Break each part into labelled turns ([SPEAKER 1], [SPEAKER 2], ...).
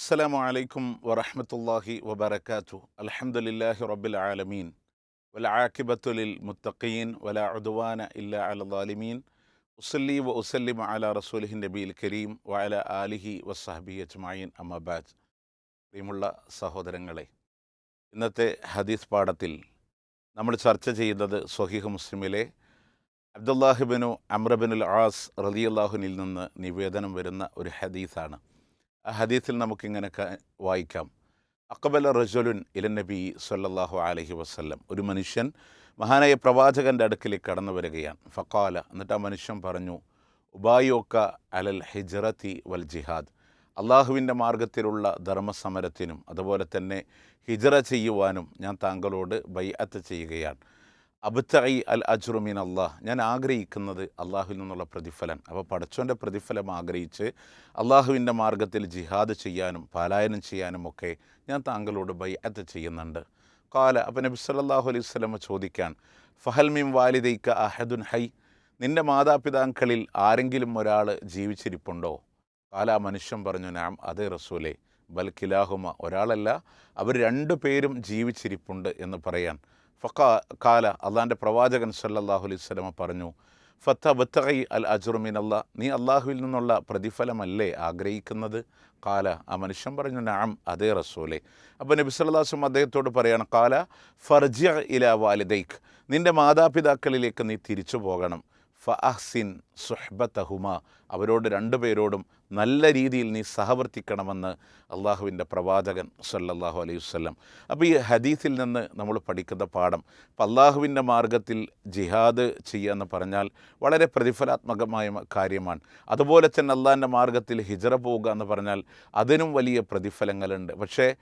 [SPEAKER 1] അസ്സലാമു അലൈക്കും വറഹമത്തല്ലാഹി വബർക്കാത്തു അലഹമുല്ലാഹി റബ്ബിൽ ആലമീൻ. വലാഖിബത്തുലിൽ മുത്തഖീൻ. വലാ അദ്വാന ഇല്ലാ അലദാലിമീൻ ഉസല്ലി വ ഉസല്ലിം അല റസൂലിഹി നബീൽ കരീം വഅല ആലിഹി വസ്ഹബി അജ്മായിൻ അമ്മബാജ് പ്രിയമുള്ള സഹോദരങ്ങളെ ഇന്നത്തെ ഹദീസ് പാഠത്തിൽ നമ്മൾ ചർച്ച ചെയ്യുന്നത് സൊഹീഹ് മുസ്ലിമിലെ അബ്ദുല്ലാഹിബിനു അമ്രബിനുൽ ആസ് റലിയല്ലാഹുനിൽ നിന്ന് നിവേദനം വരുന്ന ഒരു ഹദീസാണ്. ഹദീസിൽ നമുക്കിങ്ങനെ വായിക്കാം. അക്കബല റജുലുൻ ഇലൻ നബി സല്ലാഹു അലഹി വസ്ല്ലം. ഒരു മനുഷ്യൻ മഹാനായ പ്രവാചകന്റെ അടുക്കിലേക്ക് കടന്നു വരികയാണ്. ഫക്കാല എന്നിട്ട് ആ മനുഷ്യൻ പറഞ്ഞു ഉബായോക്ക അലൽ ഹിജ്റത്തി വൽ ജിഹാദ്. അള്ളാഹുവിന്റെ മാർഗത്തിലുള്ള ധർമ്മസമരത്തിനും അതുപോലെ തന്നെ ഹിജറ ചെയ്യുവാനും ഞാൻ താങ്കളോട് ബൈഅത്ത് ചെയ്യുകയാണ്. അബത്തൈ അൽ അജ്റുമീൻ അള്ളാഹ് ഞാൻ ആഗ്രഹിക്കുന്നത് അള്ളാഹുവിൽ നിന്നുള്ള പ്രതിഫലം. അപ്പോൾ പഠിച്ചോന്റെ പ്രതിഫലം ആഗ്രഹിച്ച് അള്ളാഹുവിന്റെ മാർഗത്തിൽ ജിഹാദ് ചെയ്യാനും പാലായനം ചെയ്യാനും ഒക്കെ ഞാൻ താങ്കളോട് ബൈഅത്ത് ചെയ്യുന്നുണ്ട്. കാല അപ്പം നബി സല്ലല്ലാഹു അലൈഹി സ്വലമ ചോദിക്കാൻ ഫഹൽ മിം വാലിദൈക്ക അഹദുൻ ഹൈ? നിന്റെ മാതാപിതാക്കളിൽ ആരെങ്കിലും ഒരാൾ ജീവിച്ചിരിപ്പുണ്ടോ? കാല മനുഷ്യൻ പറഞ്ഞു നാം അതേ റസൂലേ ബൽ കിലാഹുമ ഒരാളല്ല അവർ രണ്ടു പേരും ജീവിച്ചിരിപ്പുണ്ട് എന്ന് പറയാൻ. ഫക്കാ കാല അള്ളാന്റെ പ്രവാചകൻ സല്ലല്ലാഹു അലൈഹി പറഞ്ഞു ഫത്ത ബത്തഖൈ അൽ അജുറുമിൻ അള്ളാ നീ അള്ളാഹുവിൽ നിന്നുള്ള പ്രതിഫലമല്ലേ ആഗ്രഹിക്കുന്നത്? കാല ആ മനുഷ്യൻ പറഞ്ഞു നാം അതേ റസൂലെ. അപ്പോൾ നബി സല്ലാസും അദ്ദേഹത്തോട് പറയാണ് കാല ഫർജ ഇല വാലിദൈഖ് നിന്റെ മാതാപിതാക്കളിലേക്ക് നീ തിരിച്ചു പോകണം. ഫ അഹ്സിൻ സുഹ്ബത്തഹുമ. അവരോട് രണ്ടുപേരോടും നല്ല രീതിയിൽ നീ സഹവർത്തിക്കണമെന്ന് അള്ളാഹുവിന്റെ പ്രവാചകൻ സല്ലല്ലാഹു അലൈഹി വസല്ലം. അപ്പോൾ ഈ ഹദീസിൽ നിന്ന് നമ്മൾ പഠിക്കുന്ന പാഠം അപ്പം അള്ളാഹുവിന്റെ മാർഗത്തിൽ ജിഹാദ് ചെയ്യുക എന്ന് പറഞ്ഞാൽ വളരെ പ്രതിഫലാത്മകമായ കാര്യമാണ്. അതുപോലെ തന്നെ അള്ളാഹിന്റെ മാർഗത്തിൽ ഹിജറ പോവുക എന്ന് പറഞ്ഞാൽ അതിനും വലിയ പ്രതിഫലങ്ങളുണ്ട്. പക്ഷേ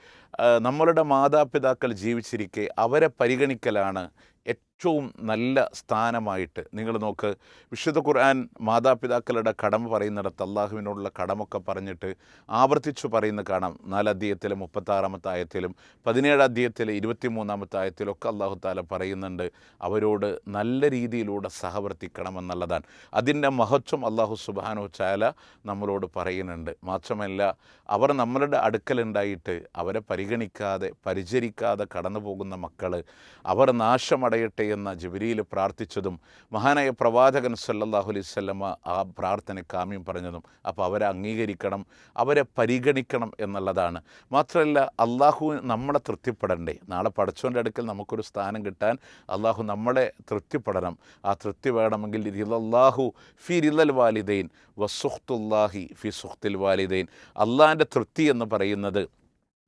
[SPEAKER 1] നമ്മളുടെ മാതാപിതാക്കൾ ജീവിച്ചിരിക്കെ അവരെ പരിഗണിക്കലാണ് ഏറ്റവും നല്ല സ്ഥാനമായിട്ട്. നിങ്ങൾ നോക്ക് വിശുദ്ധ ഖുർആൻ മാതാപിതാക്കളുടെ കടമ പറയുന്നിടത്ത് അള്ളാഹുവിനോടുള്ള കടമൊക്കെ പറഞ്ഞിട്ട് ആവർത്തിച്ചു പറയുന്ന കാണാം. നാലധ്യയത്തിലെ മുപ്പത്താറാമത്തെ ആയത്തിലും പതിനേഴ് അധ്യായത്തിലെ ഇരുപത്തിമൂന്നാമത്തെ ആയത്തിലൊക്കെ അള്ളാഹു താല പറയുന്നുണ്ട് അവരോട് നല്ല രീതിയിലൂടെ സഹവർത്തിക്കണമെന്നുള്ളതാണ് അതിന്റെ മഹത്വം അള്ളാഹു സുബാനു ചാല നമ്മളോട് പറയുന്നുണ്ട്. മാത്രമല്ല അവർ നമ്മളുടെ അടുക്കലുണ്ടായിട്ട് അവരെ പരിഗണിക്കാതെ പരിചരിക്കാതെ കടന്നു പോകുന്ന മക്കൾ അവർ നാശമടയട്ടെ എന്ന ജിബിരിയിൽ പ്രാർത്ഥിച്ചതും മഹാനായ പ്രവാചകൻ സല്ലല്ലാഹു അലൈഹി വസല്ലമ ആ പ്രാർത്ഥന കാമ്യം പറഞ്ഞതും അപ്പോൾ അവരെ അംഗീകരിക്കണം അവരെ പരിഗണിക്കണം എന്നുള്ളതാണ്. മാത്രമല്ല അള്ളാഹു നമ്മളെ തൃപ്തിപ്പെടണ്ടേ. നാളെ പഠിച്ചോന്റെ അടുക്കൽ നമുക്കൊരു സ്ഥാനം കിട്ടാൻ അള്ളാഹു നമ്മളെ തൃപ്തിപ്പെടണം. ആ തൃപ്തി വേണമെങ്കിൽ റിലല്ലാഹു ഫി റിലൽ വാലിദൈൻ വസുഖ്തുല്ലാഹി ഫി സുഖ്തിൽ വാലിദൈൻ. അള്ളാഹിന്റെ തൃപ്തി എന്ന് പറയുന്നത്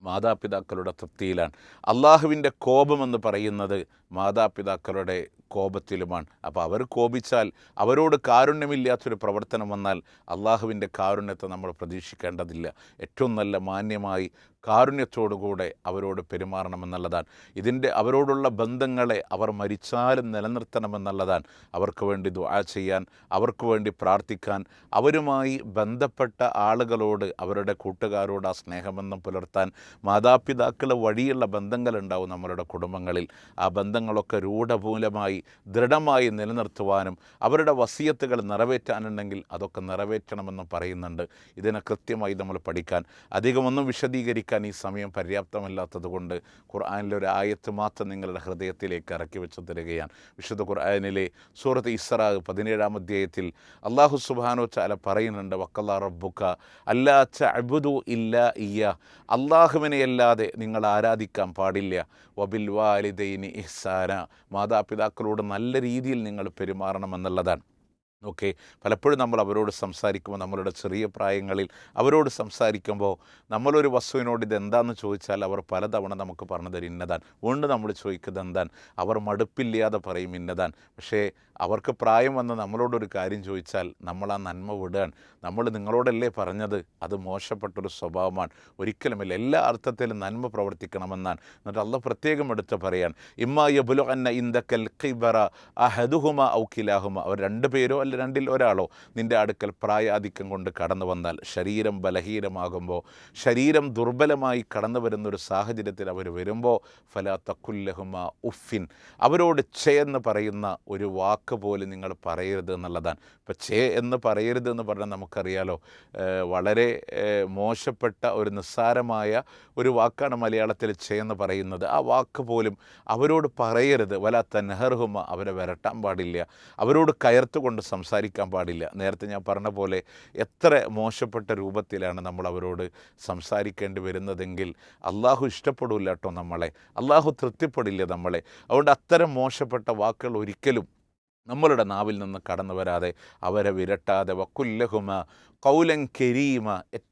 [SPEAKER 1] മാതാപിതാക്കളുടെ തൃപ്തിയിലാണ്. അള്ളാഹുവിന്റെ കോപമെന്ന് പറയുന്നത് മാതാപിതാക്കളുടെ കോപത്തിലുമാണ്. അപ്പോൾ അവർ കോപിച്ചാൽ അവരോട് കാരുണ്യമില്ലാത്തൊരു പ്രവർത്തനം വന്നാൽ അള്ളാഹുവിന്റെ കാരുണ്യത്തെ നമ്മൾ പ്രതീക്ഷിക്കേണ്ടതില്ല. ഏറ്റവും നല്ല മാന്യമായി കാരുണ്യത്തോടുകൂടെ അവരോട് പെരുമാറണമെന്നുള്ളതാണ്. ഇതിന്റെ അവരോടുള്ള ബന്ധങ്ങളെ അവർ മരിച്ചാലും നിലനിർത്തണമെന്നുള്ളതാണ്. അവർക്ക് വേണ്ടി ദുആ ചെയ്യാൻ അവർക്ക് വേണ്ടി പ്രാർത്ഥിക്കാൻ അവരുമായി ബന്ധപ്പെട്ട ആളുകളോട് അവരുടെ കൂട്ടുകാരോട് ആ സ്നേഹബന്ധം പുലർത്താൻ മാതാപിതാക്കൾ വഴിയുള്ള ബന്ധങ്ങളുണ്ടാവും നമ്മളുടെ കുടുംബങ്ങളിൽ. ആ ബന്ധങ്ങളൊക്കെ രൂഢമൂലമായി ദൃഢമായി നിലനിർത്തുവാനും അവരുടെ വസീയത്തുകൾ നിറവേറ്റാനുണ്ടെങ്കിൽ അതൊക്കെ നിറവേറ്റണമെന്നും പറയുന്നുണ്ട്. ഇതിനെ കൃത്യമായി നമ്മൾ പഠിക്കാൻ. അധികമൊന്നും വിശദീകരിക്കാൻ ഈ സമയം പര്യാപ്തമല്ലാത്തതുകൊണ്ട് ഖുർആാനിലെ ഒരു ആയത്ത് മാത്രം നിങ്ങളുടെ ഹൃദയത്തിലേക്ക് ഇറക്കി വെച്ച് തരികയാണ്. വിശുദ്ധ ഖുർആാനിലെ സൂറത്ത് ഇസ്രാഹ് പതിനേഴാം അധ്യായത്തിൽ അള്ളാഹു സുബാനോ ചാല പറയുന്നുണ്ട് വക്കല്ലാ റബ്ബുക്ക അല്ലാ ചഅബുദു ഇല്ല ഇയ്യ. അള്ളാഹുവിനെയല്ലാതെ നിങ്ങൾ ആരാധിക്കാൻ പാടില്ല. വബിൽ വാലിദൈനി ഇഹ്സാന മാതാപിതാക്കളോട് നല്ല രീതിയിൽ നിങ്ങൾ പെരുമാറണമെന്നുള്ളതാണ് ഓക്കെ? പലപ്പോഴും നമ്മൾ അവരോട് സംസാരിക്കുമ്പോൾ നമ്മളുടെ ചെറിയ പ്രായങ്ങളിൽ അവരോട് സംസാരിക്കുമ്പോൾ നമ്മളൊരു വസ്തുവിനോട് ഇതെന്താണെന്ന് ചോദിച്ചാൽ അവർ പലതവണ നമുക്ക് പറഞ്ഞു തരും ഇന്നതാൻ നമ്മൾ ചോദിക്കുന്നത് എന്താണ്? അവർ മടുപ്പില്ലാതെ പറയും ഇന്നതാൻ പക്ഷേ അവർക്ക് പ്രായം വന്ന് നമ്മളോടൊരു കാര്യം ചോദിച്ചാൽ നമ്മൾ ആ നന്മ വിടുകയാണ്. നമ്മൾ നിങ്ങളോടല്ലേ പറഞ്ഞത്? അത് മോശപ്പെട്ടൊരു സ്വഭാവമാണ്. ഒരിക്കലുമില്ല. എല്ലാ അർത്ഥത്തിലും നന്മ പ്രവർത്തിക്കണമെന്നാണ്. എന്നിട്ട് അള്ള പ്രത്യേകം എടുത്ത് പറയാൻ ഇമ്മ യബുലു അന്ന ഇന്ദക്കൽ ഖിബറ അഹദുഹുമ ഔ കിലാഹുമ. അവർ രണ്ട് പേരോ അല്ല രണ്ടിൽ ഒരാളോ നിന്റെ അടുക്കൽ പ്രായാധിക്യം കൊണ്ട് കടന്നു വന്നാൽ ശരീരം ബലഹീനമാകുമ്പോൾ ശരീരം ദുർബലമായി കടന്നു വരുന്നൊരു സാഹചര്യത്തിൽ അവർ വരുമ്പോൾ ഫലാ തക്കുല്ലഹുമ ഉഫിൻ അവരോട് ചേന്ന് പറയുന്ന ഒരു വാക്ക് വാക്ക് പോലും നിങ്ങൾ പറയരുത് എന്നുള്ളതാണ്. ഇപ്പം ചേ എന്ന് പറയരുത് എന്ന് പറഞ്ഞാൽ നമുക്കറിയാലോ വളരെ മോശപ്പെട്ട ഒരു നിസ്സാരമായ ഒരു വാക്കാണ് മലയാളത്തിൽ ചേ എന്ന് പറയുന്നത്. ആ വാക്ക് പോലും അവരോട് പറയരുത്. വല തൻഹർഹുമ അവരെ വരട്ടാൻ പാടില്ല. അവരോട് കയർത്തുകൊണ്ട് സംസാരിക്കാൻ പാടില്ല. നേരത്തെ ഞാൻ പറഞ്ഞ പോലെ എത്ര മോശപ്പെട്ട രൂപത്തിലാണ് നമ്മൾ അവരോട് സംസാരിക്കേണ്ടി വരുന്നതെങ്കിൽ അള്ളാഹു ഇഷ്ടപ്പെടില്ല കേട്ടോ നമ്മളെ. അള്ളാഹു തൃപ്തിപ്പെടില്ല നമ്മളെ. അതുകൊണ്ട് അത്തരം മോശപ്പെട്ട വാക്കുകൾ ഒരിക്കലും നമ്മളുടെ നാവിൽ നിന്ന് കടന്നു വരാതെ അവരെ വിരട്ടാതെ വക്കുല്ലഹുമ കൗലം കരീമ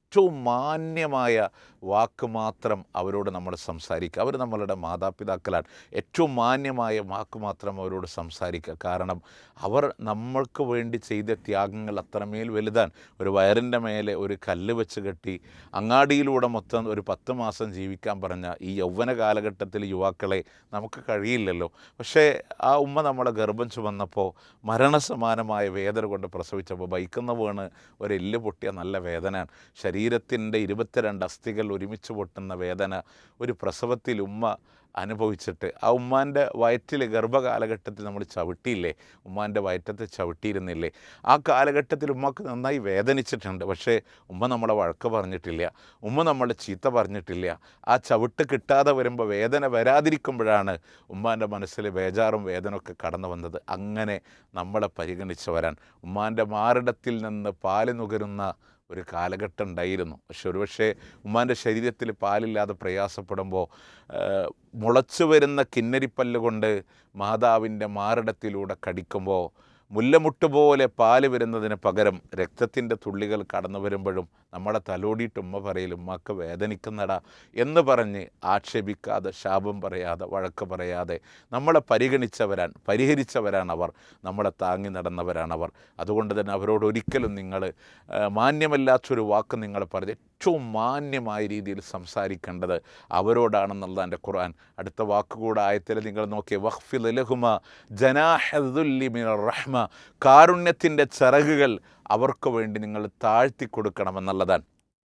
[SPEAKER 1] ഏറ്റവും മാന്യമായ വാക്ക് മാത്രം അവരോട് നമ്മൾ സംസാരിക്കുക. അവർ നമ്മളുടെ മാതാപിതാക്കളാണ്. ഏറ്റവും മാന്യമായ വാക്ക് മാത്രം അവരോട് സംസാരിക്കുക. കാരണം അവർ നമ്മൾക്ക് വേണ്ടി ചെയ്ത ത്യാഗങ്ങൾ അത്രമേൽ വലുതാണ്. ഒരു വയറിന്റെ മേലെ ഒരു കല്ല് വെച്ച് കെട്ടി അങ്ങാടിയിലൂടെ മൊത്തം ഒരു പത്ത് മാസം ജീവിക്കാൻ പറഞ്ഞ ഈ യൗവന കാലഘട്ടത്തിൽ യുവാക്കളെ നമുക്ക് കഴിയില്ലല്ലോ. പക്ഷേ ആ ഉമ്മ നമ്മളെ ഗർഭം ചുമന്നപ്പോൾ മരണസമാനമായ വേദന കൊണ്ട് പ്രസവിച്ചപ്പോൾ ബൈക്കുന്ന വീണ് ഒരു എല്ല് പൊട്ടിയ നല്ല വേദനയാണ്. ശരീരത്തിന്റെ ഇരുപത്തിരണ്ട് അസ്ഥികൾ ഒരുമിച്ച് പൊട്ടുന്ന വേദന ഒരു പ്രസവത്തിൽ ഉമ്മ അനുഭവിച്ചിട്ട് ആ ഉമ്മാന്റെ വയറ്റിൽ ഗർഭകാലഘട്ടത്തിൽ നമ്മൾ ചവിട്ടിയില്ലേ ഉമ്മാന്റെ വയറ്റത്തെ ചവിട്ടിയിരുന്നില്ലേ ആ കാലഘട്ടത്തിൽ ഉമ്മക്ക് നന്നായി വേദനിച്ചിട്ടുണ്ട്. പക്ഷേ ഉമ്മ നമ്മളെ വഴക്ക് പറഞ്ഞിട്ടില്ല ഉമ്മ നമ്മളെ ചീത്ത പറഞ്ഞിട്ടില്ല. ആ ചവിട്ട് കിട്ടാതെ വരുമ്പോൾ വേദന വരാതിരിക്കുമ്പോഴാണ് ഉമ്മാന്റെ മനസ്സിൽ ബേജാറും വേദനയൊക്കെ കടന്നു വന്നത്. അങ്ങനെ നമ്മളെ പരിഗണിച്ചവരാൻ ഉമ്മാന്റെ മാറിടത്തിൽ നിന്ന് പാൽ നുകരുന്ന ഒരു കാലഘട്ടം ഉണ്ടായിരുന്നു. പക്ഷെ ഒരുപക്ഷെ ഉമ്മാന്റെ ശരീരത്തിൽ പാലില്ലാതെ പ്രയാസപ്പെടുമ്പോൾ മുളച്ചു വരുന്ന കിന്നരിപ്പല്ല് കൊണ്ട് മാതാവിന്റെ മാറിടത്തിലൂടെ കടിക്കുമ്പോൾ മുല്ലമുട്ട് പോലെ പാൽ വരുന്നതിന് പകരം രക്തത്തിന്റെ തുള്ളികൾ കടന്നു വരുമ്പോഴും നമ്മളെ തലോടിയിട്ട് ഉമ്മ പറയൽ ഉമ്മക്ക് വേദനിക്കുന്നടാ എന്ന് പറഞ്ഞ് ആക്ഷേപിക്കാതെ ശാപം പറയാതെ വഴക്ക് പറയാതെ നമ്മളെ പരിഗണിച്ചവരാൻ പരിഹരിച്ചവരാണവർ നമ്മളെ താങ്ങി നടന്നവരാണവർ അതുകൊണ്ട് തന്നെ അവരോട് ഒരിക്കലും നിങ്ങൾ മാന്യമല്ലാത്തൊരു വാക്ക് നിങ്ങൾ പറഞ്ഞ് ഏറ്റവും മാന്യമായ രീതിയിൽ സംസാരിക്കേണ്ടത് അവരോടാണെന്നുള്ള എന്റെ ഖുർആൻ. അടുത്ത വാക്കുകൂടെ ആയത്തിൽ നിങ്ങൾ നോക്കിയ വഖ്ഫിൽ ലഹുമ ജനാഹദുല്ലി റഹ്മ. കാരുണ്യത്തിന്റെ ചിറകുകൾ അവർക്ക് വേണ്ടി നിങ്ങൾ താഴ്ത്തി കൊടുക്കണമെന്നുള്ളതാണ്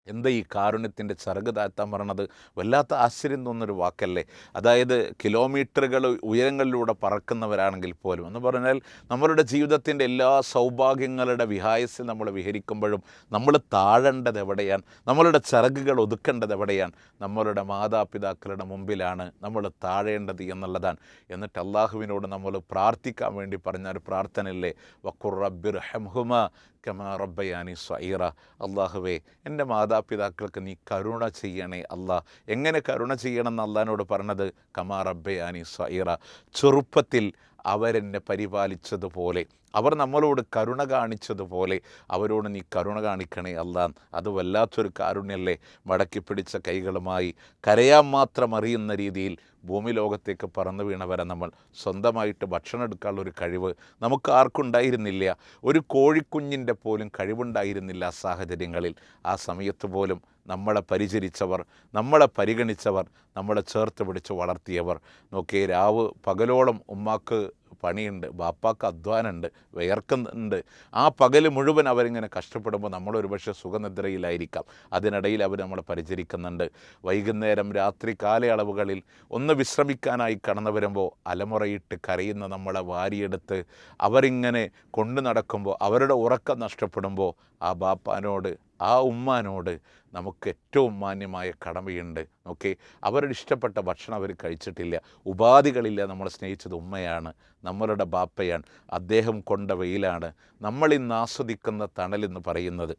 [SPEAKER 1] എന്താ ഈ കാരുണ്യത്തിന്റെ ചിറക് താഴ്ത്താൻ പറയണത്? വല്ലാത്ത ആശ്ചര്യം തോന്നുന്നൊരു വാക്കല്ലേ? അതായത് കിലോമീറ്ററുകൾ ഉയരങ്ങളിലൂടെ പറക്കുന്നവരാണെങ്കിൽ പോലും. എന്ന് പറഞ്ഞാൽ നമ്മളുടെ ജീവിതത്തിന്റെ എല്ലാ സൗഭാഗ്യങ്ങളുടെ വിഹായസിൽ നമ്മൾ വിഹരിക്കുമ്പോഴും നമ്മൾ താഴേണ്ടത് എവിടെയാണ്? നമ്മളുടെ ചരകുകൾ ഒതുക്കേണ്ടത് എവിടെയാണ്? നമ്മളുടെ മാതാപിതാക്കളുടെ മുമ്പിലാണ് നമ്മൾ താഴേണ്ടത് എന്നുള്ളതാണ്. എന്നിട്ട് അള്ളാഹുവിനോട് നമ്മൾ പ്രാർത്ഥിക്കാൻ വേണ്ടി പറഞ്ഞ ഒരു പ്രാർത്ഥനയില്ലേ? വക്കുർ റബ്ബിർ ഹെംഹുമ കമാ റബ്ബയാനി സ്വൈറ അള്ളാഹുവേ എന്റെ മാതാപിതാക്കൾക്ക് നീ കരുണ ചെയ്യണേ അല്ല. എങ്ങനെ കരുണ ചെയ്യണം എന്ന് അള്ളഹാനോട് പറഞ്ഞത്? കമാ റബ്ബയാനി സൈറ ചെറുപ്പത്തിൽ അവരെന്നെ പരിപാലിച്ചതുപോലെ. അവർ നമ്മളോട് കരുണ കാണിച്ചതുപോലെ അവരോട് നീ കരുണ കാണിക്കണേ അല്ല. അത് വല്ലാത്തൊരു കാരുണ്യല്ലേ. മടക്കി പിടിച്ച കൈകളുമായി കരയാൻ മാത്രം അറിയുന്ന രീതിയിൽ ഭൂമി ലോകത്തേക്ക് പറന്നു വീണവരെ നമ്മൾ സ്വന്തമായിട്ട് ഭക്ഷണം എടുക്കാനുള്ള ഒരു കഴിവ് നമുക്ക് ആർക്കുണ്ടായിരുന്നില്ല ഒരു കോഴിക്കുഞ്ഞിന്റെ പോലും കഴിവുണ്ടായിരുന്നില്ല ആ സാഹചര്യങ്ങളിൽ. ആ സമയത്ത് പോലും നമ്മളെ പരിചരിച്ചവർ നമ്മളെ പരിഗണിച്ചവർ നമ്മളെ ചേർത്ത് പിടിച്ച് വളർത്തിയവർ. നോക്കിയേ രാവ് പകലോളം ഉമ്മാക്ക് പണിയുണ്ട് ബാപ്പാക്ക് അധ്വാനമുണ്ട് വിയർക്കുന്നുണ്ട്. ആ പകൽ മുഴുവൻ അവരിങ്ങനെ കഷ്ടപ്പെടുമ്പോൾ നമ്മളൊരു പക്ഷേ സുഖനിദ്രയിലായിരിക്കാം. അതിനിടയിൽ അവർ നമ്മളെ പരിചരിക്കുന്നുണ്ട്. വൈകുന്നേരം രാത്രി കാലയളവുകളിൽ ഒന്ന് വിശ്രമിക്കാനായി കടന്നു വരുമ്പോൾ അലമുറയിട്ട് കരയുന്ന നമ്മളെ വാരിയെടുത്ത് അവരിങ്ങനെ കൊണ്ടു നടക്കുമ്പോൾ അവരുടെ ഉറക്കം നഷ്ടപ്പെടുമ്പോൾ ആ ബാപ്പാനോട് ആ ഉമ്മാനോട് നമുക്ക് ഏറ്റവും മാന്യമായ കടമയുണ്ട്. ഓക്കെ? അവരുടെ ഇഷ്ടപ്പെട്ട ഭക്ഷണം അവർ കഴിച്ചിട്ടില്ല. ഉപാധികളില്ല നമ്മൾ സ്നേഹിച്ചത് ഉമ്മയാണ്. നമ്മളുടെ ബാപ്പയാണ്. അദ്ദേഹം കൊണ്ട വെയിലാണ്. നമ്മളിന്ന് ആസ്വദിക്കുന്ന തണലെന്ന് പറയുന്നത്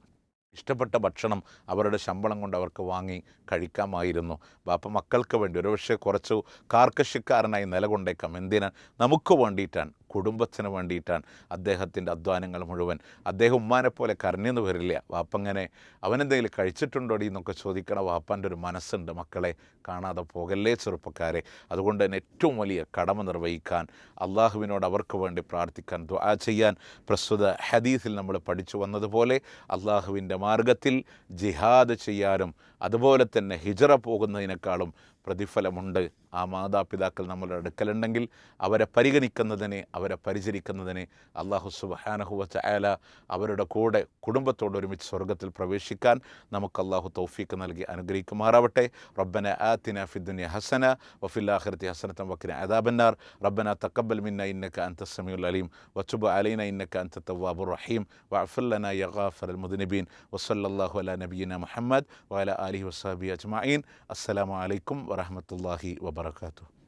[SPEAKER 1] ഇഷ്ടപ്പെട്ട ഭക്ഷണം അവരുടെ ശമ്പളം കൊണ്ട് അവർക്ക് വാങ്ങി കഴിക്കാമായിരുന്നു. ബാപ്പ മക്കൾക്ക് വേണ്ടി ഒരുപക്ഷെ കുറച്ച് കാർക്കശ്യക്കാരനായി നിലകൊണ്ടേക്കാം. എന്തിനാ? നമുക്ക് വേണ്ടിയിട്ടാണ്. കുടുംബത്തിന് വേണ്ടിയിട്ടാണ് അദ്ദേഹത്തിന്റെ അധ്വാനങ്ങൾ മുഴുവൻ. അദ്ദേഹം ഉമ്മാനെ പോലെ കരഞ്ഞെന്ന് വരില്ല. വാപ്പങ്ങനെ അവനെന്തെങ്കിലും കഴിച്ചിട്ടുണ്ടോടി എന്നൊക്കെ ചോദിക്കണ വാപ്പാന്റെ ഒരു മനസ്സുണ്ട് മക്കളെ. കാണാതെ പോകല്ലേ ചെറുപ്പക്കാരെ. അതുകൊണ്ട് തന്നെ ഏറ്റവും വലിയ കടമ നിർവഹിക്കാൻ അള്ളാഹുവിനോട് അവർക്ക് വേണ്ടി പ്രാർത്ഥിക്കാൻ ദ്വാ ചെയ്യാൻ പ്രസ്തുത ഹദീസിൽ നമ്മൾ പഠിച്ചു വന്നതുപോലെ അള്ളാഹുവിന്റെ മാർഗത്തിൽ ജിഹാദ് ചെയ്യാനും അതുപോലെ തന്നെ ഹിജറ പോകുന്നതിനേക്കാളും പ്രതിഫലമുണ്ട്. ആ മാതാപിതാക്കൾ നമ്മളുടെ അടുക്കലുണ്ടെങ്കിൽ അവരെ പരിഗണിക്കുന്നതിന് അവരെ പരിചരിക്കുന്നതിന് അള്ളാഹു സുബഹാനഹുവ ചായാല അവരുടെ കൂടെ കുടുംബത്തോട് ഒരുമിച്ച് സ്വർഗത്തിൽ പ്രവേശിക്കാൻ നമുക്ക് അള്ളാഹു തൗഫീക്ക് നൽകി അനുഗ്രഹിക്കുമാറാവട്ടെ. റബ്ബന ആത്തിന ഫിദ്ദുനിയ ഹസന വഫില്ലാഹിർത്തി ഹസനത്തം വക്കിന അദാബന്നാർ. റബ്ബന തക്കബൽ മിന്ന ഇന്നക്ക അൻത സമീഉൽ അലീം. വതുബ് അലൈന ഇന്നക്ക അൻത തവ്വാബുർ റഹീം. വഫുല്ലന ലനാ യ ഗാഫിറൽ മുദ്നിബീൻ. വസല്ലല്ലാഹു അലാ നബിയിന മുഹമ്മദ് വഅലാ ആലിഹി വസാബി അജ്മഈൻ. അസ്സലാമു അലൈക്കും ورحمة الله وبركاته.